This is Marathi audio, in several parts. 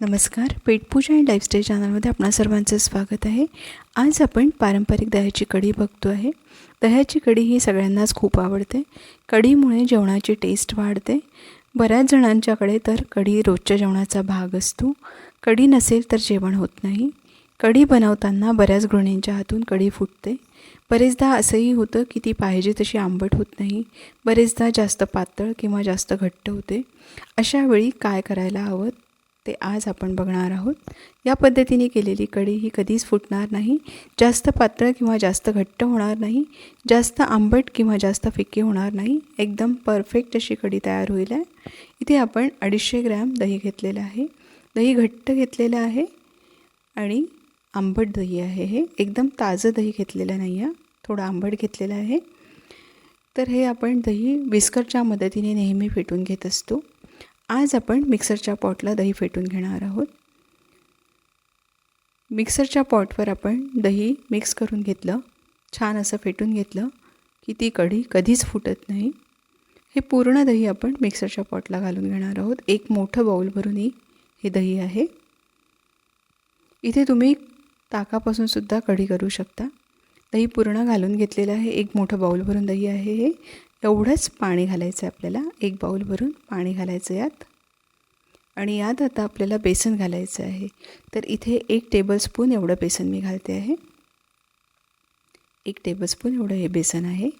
नमस्कार पेटपूजा अँड लाईफस्टाईल चॅनलमध्ये आपणा सर्वांचं स्वागत आहे. आज आपण पारंपरिक दह्याची कढी बघतो आहे. दह्याची कढी ही सगळ्यांनाच खूप आवडते. कढीमुळे जेवणाची टेस्ट वाढते. बऱ्याच जणांच्याकडे तर कढी रोजच्या जेवणाचा भाग असतो. कढी नसेल तर जेवण होत नाही. कढी बनवताना बऱ्याच गृहिणींच्या हातून कढी फुटते. बरेचदा असंही होतं की ती पाहिजे तशी आंबट होत नाही. बरेचदा जास्त पातळ किंवा जास्त घट्ट होते. अशा वेळी काय करायला हवं? ते आज आपण बघणार आहोत. या पद्धतीने केलेली कढी ही कधीच फुटणार नाही. जास्त पातळ किंवा जास्त घट्ट होणार नाही. जास्त आंबट किंवा जास्त फिक्की होणार नाही. एकदम परफेक्ट अशी कढी तयार होईल आहे. इथे आपण अडीचशे ग्रॅम दही घेतलेलं आहे. दही घट्ट घेतलेलं आहे आणि आंबट दही आहे हे. एकदम ताजं दही घेतलेलं नाही आहे. थोडं आंबट घेतलेलं आहे. तर हे आपण दही विस्करच्या मदतीने नेहमी फेटून घेत असतो. आज आपण मिक्सरच्या पॉटला दही फेटून घेणार आहोत. मिक्सरच्या पॉटवर आपण दही मिक्स करून घेतलं. छान असं फेटून घेतलं की ती कढी कधीच फुटत नाही. हे पूर्ण दही आपण मिक्सरच्या पॉटला घालून घेणार आहोत. एक मोठं बाऊल भरूनही हे दही आहे. इथे तुम्ही ताकापासूनसुद्धा कढी करू शकता. दही पूर्ण घालून घेतलेलं आहे. एक मोठं बाऊल भरून दही आहे हे. एवढंच पाणी घालायचं आहे आपल्याला. एक बाऊल भरून पाणी घालायचं यात. आणि यात आता आपल्याला बेसन घालायचं आहे. तर इथे एक टेबलस्पून एवढं बेसन मी घालते आहे. एक टेबलस्पून एवढं हे बेसन आहे.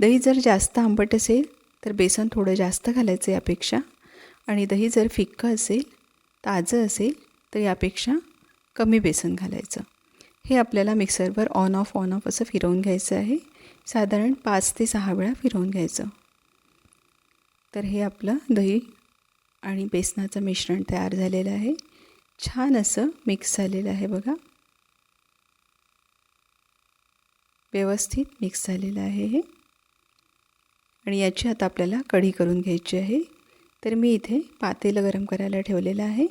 दही जर जास्त आंबट असेल तर बेसन थोडं जास्त घालायचं यापेक्षा. आणि दही जर फिक्कं असेल ताजं असेल तर यापेक्षा कमी बेसन घालायचं. हे आपल्याला मिक्सरवर ऑन ऑफ ऑन ऑफ असं फिरवून घ्यायचं आहे. साधारण पाच ते सहा वेळा फिरवून घ्यायचं. तर हे आपलं दही आणि बेसनाचं मिश्रण तयार झालेलं आहे. छान असं मिक्स झालेलं आहे बघा. व्यवस्थित मिक्स झालेलं आहे हे. आणि याची आता आपल्याला कढी करून घ्यायची आहे. तर मी इथे पातेलं गरम करायला ठेवलेलं आहे.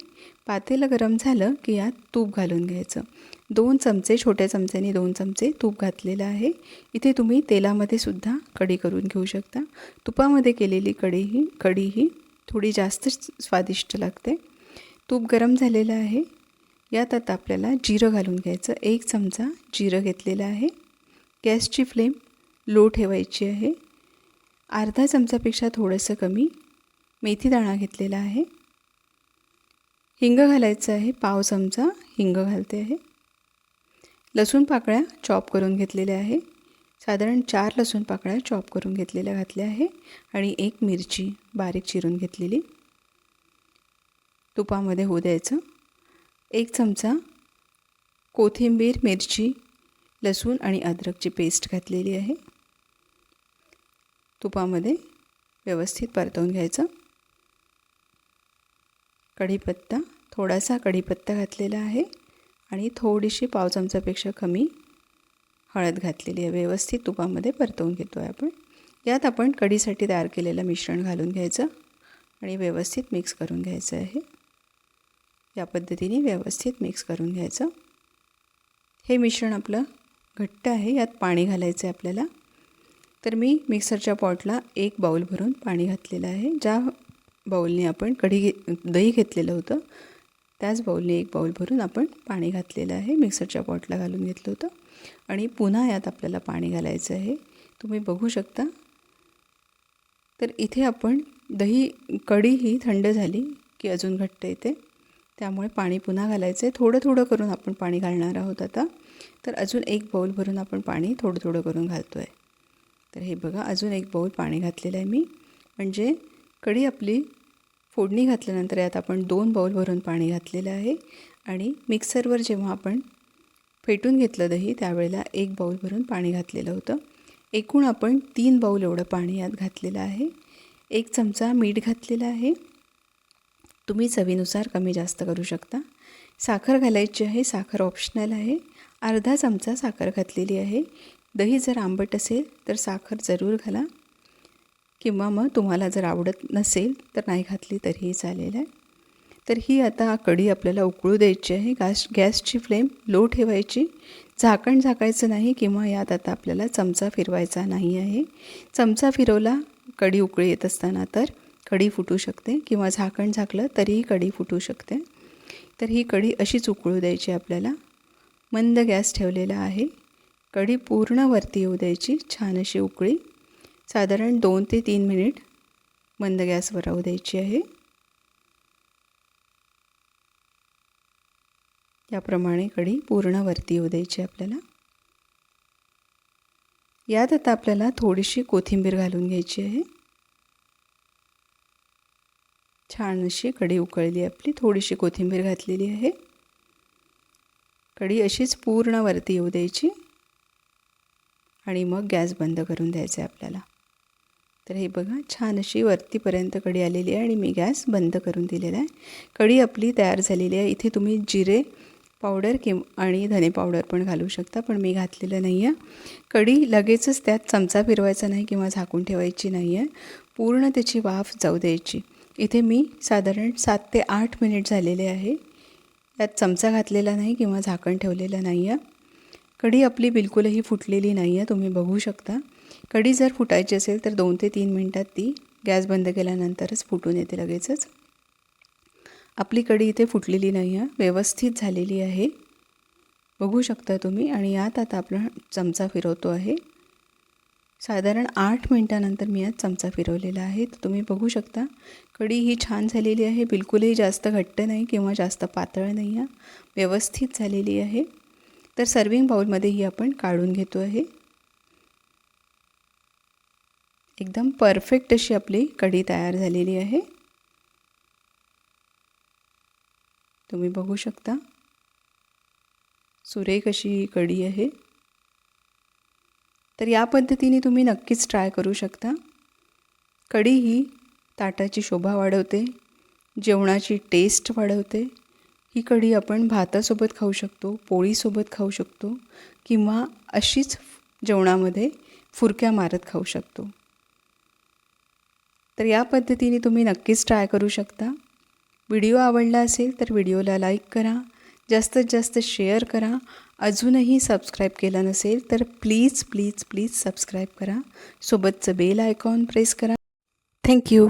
पातेलं गरम झालं की यात तूप घालून घ्यायचं. दोन चमचे छोट्या चमच्याने दोन चमचे तूप घातलेलं आहे. इथे तुम्ही तेलामध्ये सुद्धा कढी करून घेऊ शकता. तुपामध्ये केलेली कढी ही कढी ही थोडी जास्त स्वादिष्ट लागते. तूप गरम झालेलं आहे. यात आता आपल्याला जिरं घालून घ्यायचं. एक चमचा जिरं घेतलेलं आहे. गॅसची फ्लेम लो ठेवायची आहे. अर्धा चमचापेक्षा थोडंसं कमी मेथी दाणा घेतलेला आहे. हिंग घालायचं आहे. पाव चमचा हिंग घालते आहे. लसूण पाकळ्या चॉप करून घेतलेल्या आहे. साधारण चार लसूण पाकळ्या चॉप करून घेतलेल्या घातल्या आहे आणि एक मिरची बारीक चिरून घेतलेली. तुपामध्ये होऊ द्यायचं. एक चमचा कोथिंबीर मिरची लसूण आणि अद्रकची पेस्ट घातलेली आहे. तुपामध्ये व्यवस्थित परतवून घ्यायचं. कढीपत्ता थोडासा कढीपत्ता घातलेला आहे. आणि थोडीशी पाव चमचापेक्षा कमी हळद घातलेली आहे. व्यवस्थित तुपामध्ये परतवून घेतो आहे आपण. यात आपण कढीसाठी तयार केलेलं मिश्रण घालून घ्यायचं आणि व्यवस्थित मिक्स करून घ्यायचं आहे. या पद्धतीने व्यवस्थित मिक्स करून घ्यायचं. हे मिश्रण आपलं घट्ट आहे यात पाणी घालायचं आहे आपल्याला. तर मी मिक्सरच्या पॉटला एक बाऊल भरून पाणी घातलेलं आहे. ज्या बाऊलने आपण कढी घे दही घेतलेलं होतं त्याच बाऊलने एक बाऊल भरून आपण पाणी घातलेलं आहे. मिक्सरच्या पॉटला घालून घेतलं होतं. आणि पुन्हा यात आपल्याला पाणी घालायचं आहे. तुम्ही बघू शकता. तर इथे आपण दही कढी ही थंड झाली की अजून घट्ट येते. त्यामुळे पाणी पुन्हा घालायचं आहे थोडं थोडं करून आपण पाणी घालणार आहोत आता. तर अजून एक बाऊल भरून आपण पाणी थोडं थोडं करून घालतो आहे तर हे बघा अजून एक बाऊल पाणी घातलेलं आहे मी. म्हणजे कढी आपली फोडणी घातल्यानंतर यात आपण दोन बाऊल भरून पाणी घातलेलं आहे आणि मिक्सरवर जेव्हा आपण फेटून घेतलं दही त्यावेळेला एक बाऊल भरून पाणी घातलेलं होतं. एकूण आपण तीन बाऊल एवढं पाणी यात घातलेलं आहे. एक चमचा मीठ घातलेलं आहे. तुम्ही चवीनुसार कमी जास्त करू शकता. साखर घालायची आहे साखर ऑप्शनल आहे. अर्धा चमचा साखर घातलेली आहे. दही जर आंबट असेल तर साखर जरूर घाला. किंवा मग तुम्हाला जर आवडत नसेल तर नाही घातली तरीही चालेल आहे. तर ही आता कढी आपल्याला उकळू द्यायची आहे. गॅस गॅसची फ्लेम लो ठेवायची. झाकण झाकायचं नाही किंवा यात आता आपल्याला चमचा फिरवायचा नाही आहे. चमचा फिरवला कढी उकळी येत असताना तर कढी फुटू शकते किंवा झाकण झाकलं तरीही कढी फुटू शकते. तर ही कढी अशीच उकळू द्यायची आपल्याला. मंद गॅस ठेवलेला आहे. कढी पूर्ण वरती येऊ द्यायची छान अशी उकळी. साधारण दोन ते तीन मिनिट मंद गॅसवर राहू द्यायची आहे. याप्रमाणे कढी पूर्ण वरती येऊ द्यायची आपल्याला. यात आता आपल्याला थोडीशी कोथिंबीर घालून घ्यायची आहे. छान अशी कढी उकळली आपली थोडीशी कोथिंबीर घातलेली आहे. कढी अशीच पूर्ण वरती येऊ द्यायची आणि मग गॅस बंद करून द्यायचा आहे आपल्याला. तर हे बघा छान अशी वरतीपर्यंत कढी आलेली आहे आणि मी गॅस बंद करून दिलेला आहे. कढी आपली तयार झालेली आहे. इथे तुम्ही जिरे पावडर किंवा आणि धने पावडर पण घालू शकता पण मी घातलेलं नाही आहे कढी लगेचच त्यात चमचा फिरवायचा नाही किंवा झाकून ठेवायची नाही आहे पूर्ण त्याची वाफ जाऊ द्यायची. इथे मी साधारण सात ते आठ मिनिट झालेले आहे. त्यात चमचा घातलेला नाही किंवा झाकण ठेवलेलं नाही आहे कढी आपली बिलकुलही फुटलेली नाही आहे तुम्ही बघू शकता. कढी जर फुटायची असेल तर दोन ते तीन मिनटात ती गॅस बंद केल्यानंतरच फुटून येते लगेचच. आपली कढी इथे फुटलेली नाही आहे व्यवस्थित झालेली आहे. बघू शकता तुम्ही आणि यात आता आपण चमचा फिरवतो आहे. साधारण आठ मिनटानंतर मी यात चमचा फिरवलेला आहे. तर तुम्ही बघू शकता कढी ही छान झालेली आहे. बिलकुलही जास्त घट्ट नाही किंवा जास्त पातळ नाही आहे व्यवस्थित झालेली आहे. तर सर्विंग बाउलमध्ये ही आपण काढून घेतो आहे. एकदम परफेक्ट अशी आपली कढी तयार झालेली आहे. तुम्ही बघू शकता. सुरेख अशी ही कढी आहे. तर या पद्धतीने तुम्ही नक्कीच ट्राय करू शकता. कढी ही ताटाची शोभा वाढवते जेवणाची टेस्ट वाढवते. ही कढी आपण भातासोबत खाऊ शकतो पोळीसोबत खाऊ शकतो किंवा अशीच जेवणामध्ये फुरक्या मारत खाऊ शकतो. तर या पद्धतीने तुम्ही नक्कीच ट्राय करू शकता. व्हिडिओ आवडला असेल तर व्हिडिओला लाईक करा. जास्तीत जास्त शेअर करा. अजूनही सबस्क्राईब केला नसेल तर प्लीज प्लीज प्लीज सबस्क्राईब करा. सोबतचं बेल आयकॉन प्रेस करा. Thank you